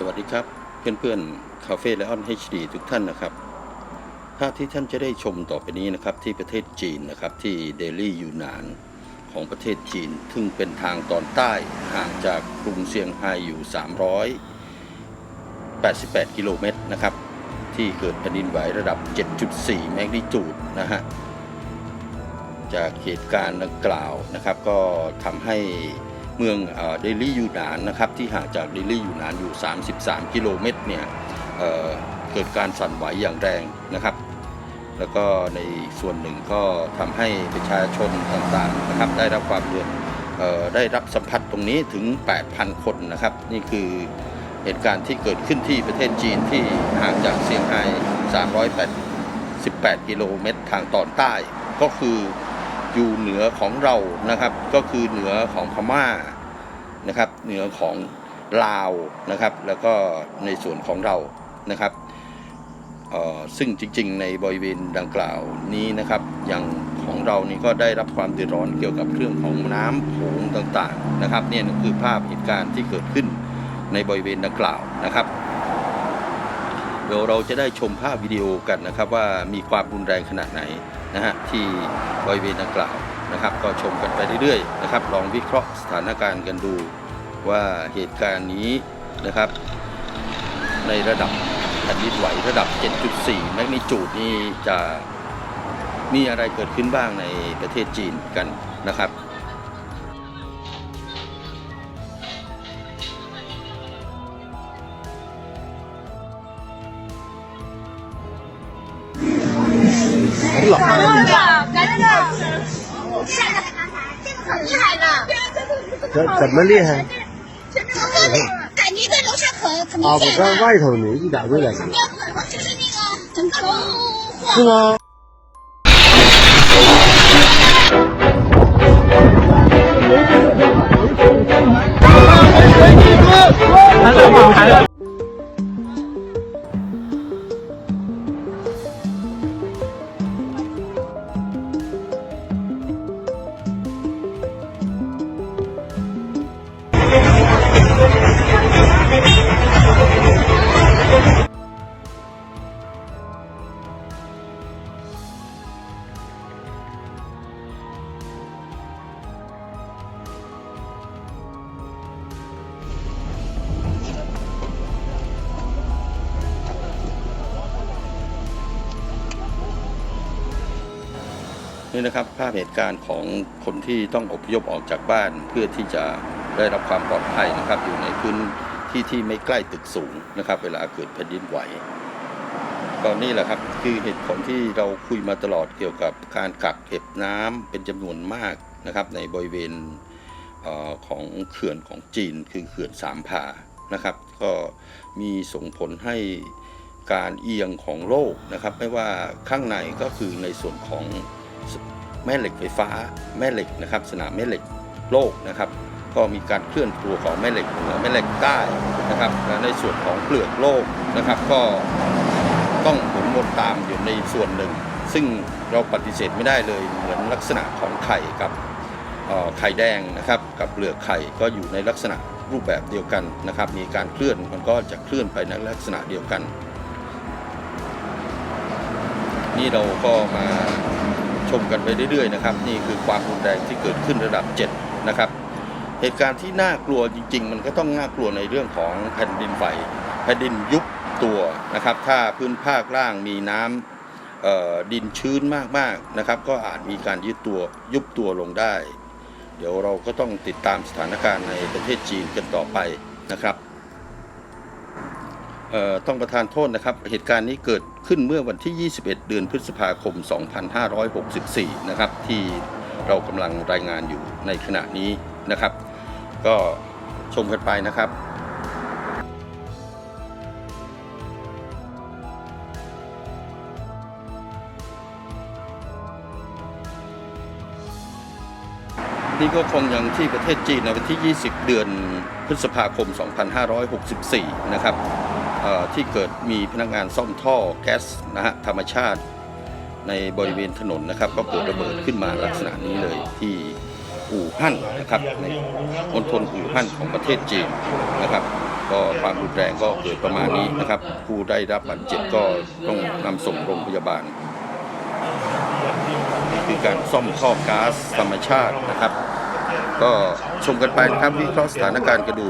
สวัสดีครับ เพื่อนๆคาเฟ่แลออน HD ทุกท่านนะครับ ภาพที่ท่านจะได้ชมต่อไปนี้นะครับ ที่ประเทศจีนนะครับ ที่เดลี่ยูนาน ของประเทศจีน ซึ่งเป็นทางตอนใต้ห่างจากกรุงเซียงไฮ้อยู่ 388 กิโลเมตรนะครับ ที่เกิดแผ่นดินไหวระดับ 7.4 แมกนิจูดนะฮะจากเหตุการณ์ดังกล่าวนะครับ ก็ทำให้ เมืองเดลี่ยูนานนะครับที่ห่างจากเดลี่ยูนานอยู่ 33 กิโลเมตรเนี่ยเเกิดการสั่นไหวอย่างแรงนะครับ แล้วก็ในส่วนหนึ่งก็ทำให้ประชาชนต่างๆนะครับได้รับความเดือดได้รับสัมผัสตรงนี้ถึง 8,000 คนนะครับ นี่คือเหตุการณ์ที่เกิดขึ้นที่ประเทศจีนที่ห่างจากเซี่ยงไฮ้318 กิโลเมตรทางตอนใต้ ก็คืออยู่เหนือของเรานะครับ ก็คือเหนือของพม่า นะครับเหนือของลาวนะครับ แล้วก็ในส่วนของเรานะครับออซึ่งจริง ๆ ในบริเวณดังกล่าวนี้นะครับ อย่างของเรานี่ก็ได้รับความเดือดร้อนเกี่ยวกับเรื่องของน้ำโขงต่างๆนะครับนี่คือภาพเหตุการณ์ที่เกิดขึ้นในบริเวณดังกล่าวนะครับเดี๋ยวเราจะได้ชมภาพวิดีโอกันนะครับว่ามีความรุนแรงขนาดไหนนะฮะที่บริเวณดังกล่าว นะครับ ก็ชมกันไปเรื่อยๆนะครับ ลองวิเคราะห์สถานการณ์กันดูว่าเหตุการณ์นี้นะครับ ในระดับแผ่นดินไหวระดับ 7.4 แมกนิจูดนี่จะมีอะไรเกิดขึ้นบ้างในประเทศจีนกันนะครับ 这个厉害，这个很厉害了。怎怎么厉害？感觉在楼下可怎么？我在外头呢，一点都。就是那个整个楼，是吗？ นี่นะครับภาพเหตุการณ์ของคนที่ต้องอพยพออกจากบ้านเพื่อที่จะได้รับความปลอดภัยนะครับ อยู่ในพื้นที่ที่ไม่ใกล้ตึกสูงนะครับ เวลาเกิดแผ่นดินไหวก็นี่แหละครับคือเหตุผลที่เราคุยมาตลอดเกี่ยวกับการกักเก็บน้ำเป็นจำนวนมากนะครับ ในบริเวณของเขื่อนของจีนคือเขื่อนสามผานะครับ ก็มีส่งผลให้การเอียงของโลกนะครับ ไม่ว่าข้างในก็คือในส่วนของ แม่เหล็กไฟฟ้าแม่เหล็กนะครับ สนามแม่เหล็กโลกนะครับ ก็มีการเคลื่อนตัวของแม่เหล็กเหนือแม่เหล็กใต้นะครับและในส่วนของเปลือกโลกนะครับ ก็ต้องหมุนวนตามอยู่ในส่วนหนึ่ง ซึ่งเราปฏิเสธไม่ได้เลยเหมือนลักษณะของไข่กับไข่แดงนะครับกับเปลือกไข่ก็อยู่ในลักษณะรูปแบบเดียวกันนะครับ มีการเคลื่อนมันก็จะเคลื่อนไปในลักษณะเดียวกัน นี่เราก็มา ชมกันไปเรื่อยๆนะครับนี่คือความรุนแรงที่เกิดขึ้นระดับ 7 นะครับ เหตุการณ์ที่น่ากลัวจริง ๆ มันก็ต้องน่ากลัวในเรื่องของแผ่นดินไหวแผ่นดินยุบตัวนะครับ ถ้าพื้นภาคล่างมีน้ำเอ่อดินชื้นมากๆนะครับ ก็อาจมีการยึดตัวยุบตัวลงได้ เดี๋ยวเราก็ต้องติดตามสถานการณ์ในประเทศจีนกันต่อไปนะครับ ต้องประทานโทษนะครับ เหตุการณ์นี้เกิดขึ้นเมื่อวันที่ 21 เดือนพฤษภาคม 2564 นะครับ ที่เรากำลังรายงานอยู่ในขณะนี้นะครับ ก็ชมกันไปนะครับนี่ก็คงอย่างที่ประเทศจีนในวันที่ 20 เดือนพฤษภาคม 2564 นะครับ ที่เกิดมีพนักงานซ่อมท่อแก๊สนะฮะธรรมชาติในบริเวณถนนนะครับ ก็เกิดระเบิดขึ้นมาลักษณะนี้เลยที่อู่ฮั่นนะครับในมณฑลอู่ฮั่นของประเทศจีนนะครับ ก็ความรุนแรงก็เกิดประมาณนี้นะครับ ผู้ได้รับบาดเจ็บก็ต้องนำส่งโรงพยาบาลนี่คือการซ่อมท่อก๊าซธรรมชาตินะครับ ก็ชมกันไปนะครับวิเคราะห์สถานการณ์กันดู